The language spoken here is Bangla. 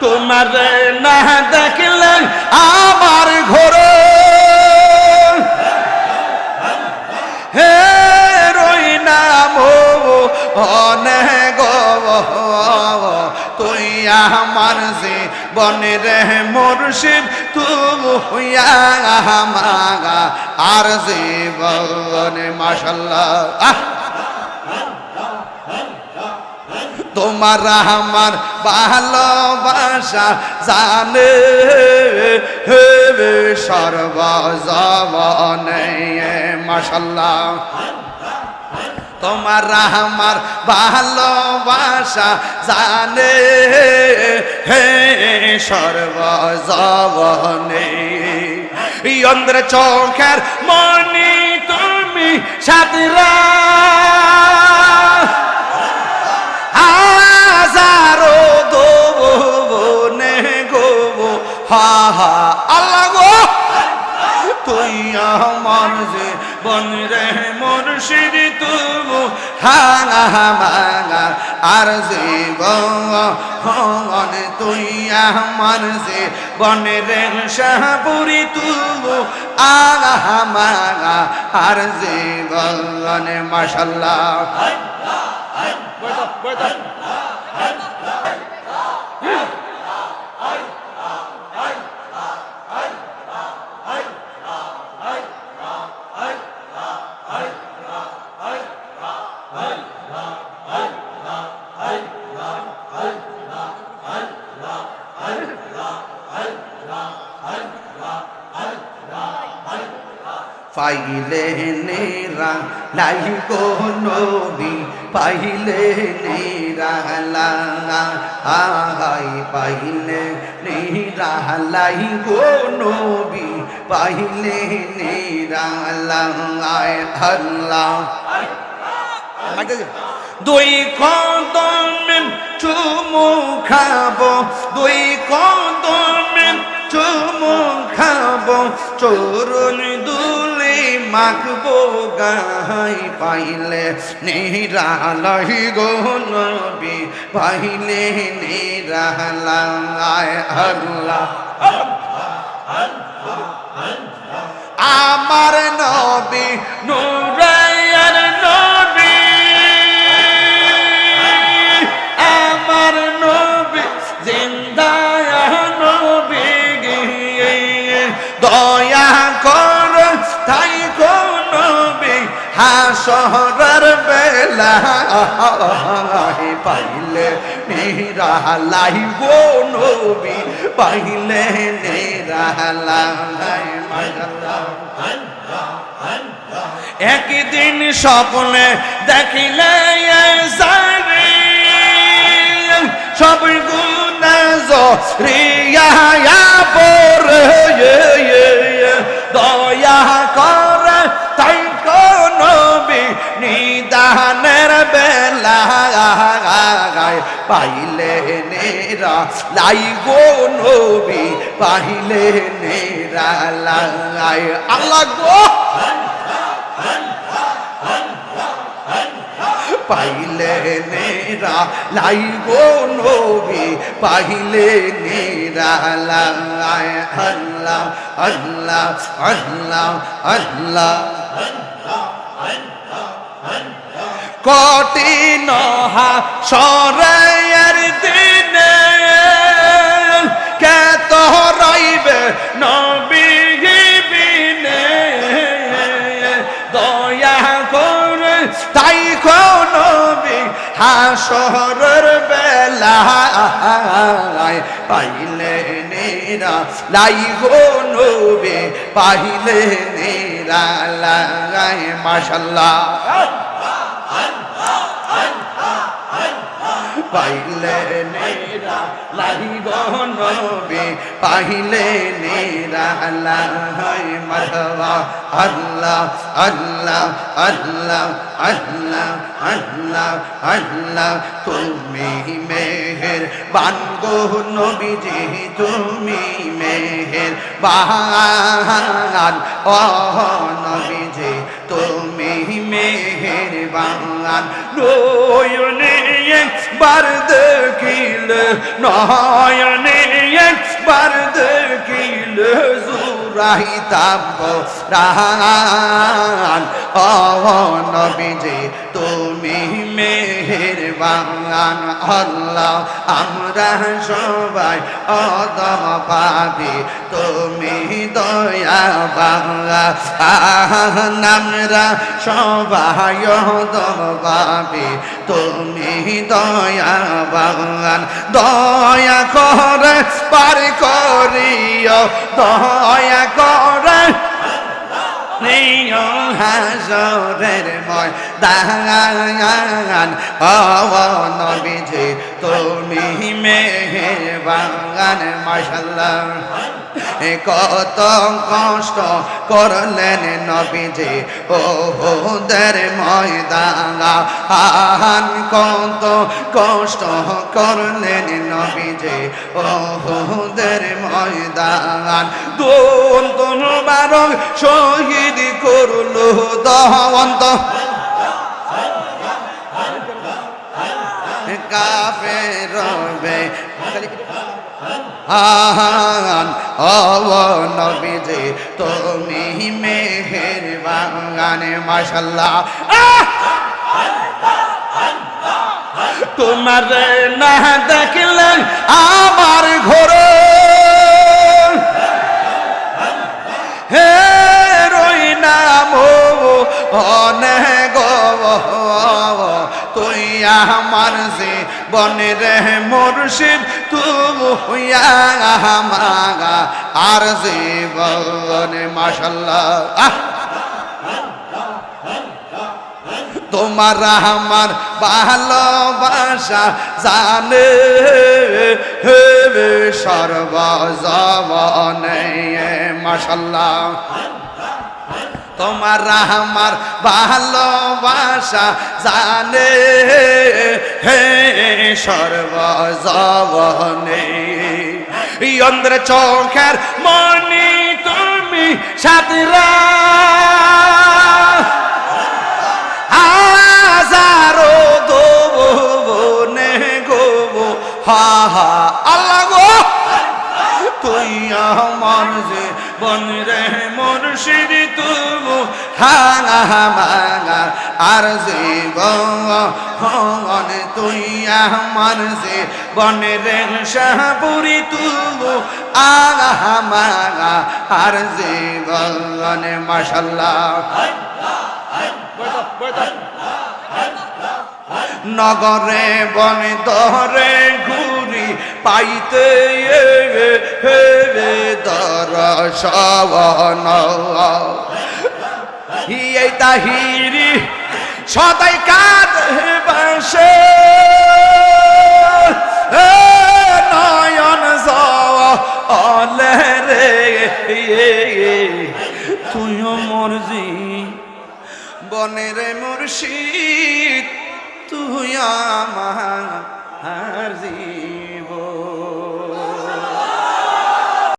তোমার না দেখলে আমার ঘরে। হে রই নাম তুই আমার যে বনের মুর্শিদ তুই আমাগা। আর যে বনে মাশাল্লাহ আহ তোমার আমার ভালোবাসা জানে, হে সর্বজবনে মাশাল্লাহ। তোমার আমার ভালোবাসা জানে, হে সর্বজবনে ইন্দ্র চোখের মনি তুমি সাতরা। হাজারো দোবনে গো হা হা, আল্লাহ গো। তুই আমার যে বনরে মুর্শিদ, তুবু হাঙা মাঙা আর যে বন তুই আমার যে বনরে শাহপুরি, তুবু আগা মাঙা আর যে বন মাশাল্লাহ পাইলে নেরা, লাই গো নবী, পাইলে নেরা হাই পাইলে নেরা, লাই গো নবী, পাইলে নেরা আল্লাহ। দুই কদম চুমু খাব, দুই কদম চুমু খাব চরণ দুলে মাখবো গাই পাইলে নিরালয় গো নবী পাইলে নিরালায় আমার নবী নুরাইয়ার হাসরের বেলা পাইলে মেরা লাই গো নবী, পাইলে একদিন স্বপ্নে দেখিলে সব গুণা রিয়া পরে পাইলে নেরা, লাই গো নবী, পাইলে নেরা, লাই আল্লাহ গো! পাইলে নেরা, লাই গো নবী, পাইলে নেরা লাই। আল্লাহ আল্লাহ আল্লাহ আল্লাহ। কঠিন সরাইয়ের দিনে কে তো রইবে নবী বিনে? দয়া করে তাই নবী হাসরের বেলা পাইলে নেরা লাই গো নবী, পাইলে নেরা লাই মাশাল্লাহ। পাইলে নেরা পাইলে নেরা আল্লাহ আল্লাহ আল্লাহ আল্লাহ আল্লাহ আল্লাহ, তুমি মেহের বানগো নবীজি, তুমি মেহের বাহান ও বাহান নয়নে একবার দেখিলে নয়নে একবার দেখিলে জুরাইতাম রান ও নবীজি তুমি মেহেরবান আল্লাহ, আমরা সবাই অদম পাবি। তুমি দয়া বাংলা আমরা সবাই অদম পাবি। তুমি দয়া বাংলান দয়া করে পার করিও, দয়া করে হাজরের ময় দান নবীজি তুমি মেহেরবান মাশাল্লাহ কত কষ্ট করলেন নবীজি। ও দের ময়দান কত কষ্ট করলেন নবীজি। ও দের ময়দান দোন দোন বারং শহীদ করল দহন্ত। কাফে রবে। আহান তুমি মেহের মাশাল্লাহ তোমার না দেখলেন আমার ঘরে। হে রই নাম অনেক তুই আমার যে বনের মুর্শিদ তুই আমাগা। আর যে বনে, মাশাল্লাহ। আহ! তোমার আমার ভালোবাসা জানে সর্বজবনে, মাশাল্লাহ। তোমার আমার ভালোবাসা জানে। হে সর্বজবনে। ইন্দ্র চোখের মনি তুমি সাতরা। হাজারো দোবনে গো হা হা, আল্লাহ গো। তুই আমার যে বন রে মুর্শিদ, তুবু হাঙা মাঙা আর যে বন তুই আমার যে বন রে শাহপুরি, তুবু আগা মাঙা আর যে বন মাশাল্লাহ। নগরে বন দরে ঘুরি পাইতে দর সবন এই তাহিরি সদাই কাঁদ বাসে নয়ন অলে রে তুইও মরজি বনের মুর্শিদ তুই আমার জীবন